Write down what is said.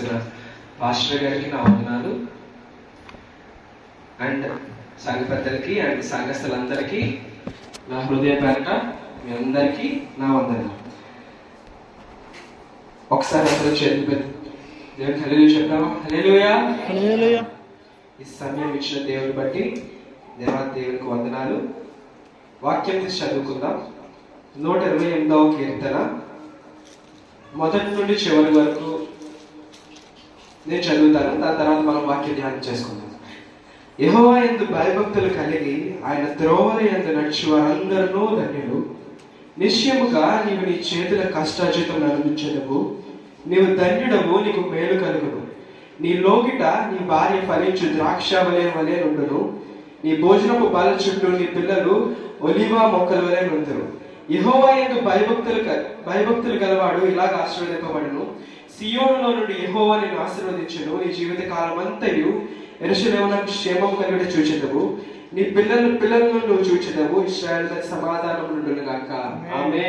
నడిపిస్తున్న పాస్టర్ గారికి నా వందనాలు. అండ్ సంఘ పెద్దలకి అండ్ సంఘస్థులందరికీ నా హృదయ పేరట మీ అందరికీ నా వందనాలు. ఒకసారి అందరూ చెప్తామా హల్లెలూయా హల్లెలూయా. ఈ సమయం ఇచ్చిన దేవుని బట్టి దేవా దేవునికి వందనాలు. వాక్యం తీసి చదువుకుందాం. నూట ఇరవై ఎనిమిదవ కీర్తన. మొదటి నుండి చివరి వరకు నేను చదువుతాను దాని తర్వాత మనం వాక్య ధ్యానం చేసుకుందాం. యహోవా ఎందు భయభక్తులు కలిగి ఆయన త్రోవల ఎందు నడిచి వారందరూ ధన్యులు. నిశ్చయముగా నీవు నీ చేతుల కష్టార్జితం అనుభవించదవు నీవు ధన్యుడము నీకు మేలు కలుగును. నీ లోకిట నీ భార్య ఫలించు ద్రాక్ష వలె వలె నుండును. నీ భోజనపు బల చుట్టూ నీ పిల్లలు ఒలివా మొక్కల వలె నుండును యెహోవా ఎందు భయభక్తులు భయభక్తులు గలవాడు ఇలాగ ఆశీర్వదింపబడును. సియోనులో నుండి యెహోవా నేను ఆశీర్వదించును. నీ జీవిత కాలం అంతయు ఎరుసలేమునకు క్షేమం కలిగి చూచెదవు. నీ పిల్లలు పిల్లలను నువ్వు చూచెదవు ఇస్రాయల్ సమాధానం నుండును గాక. ఆమె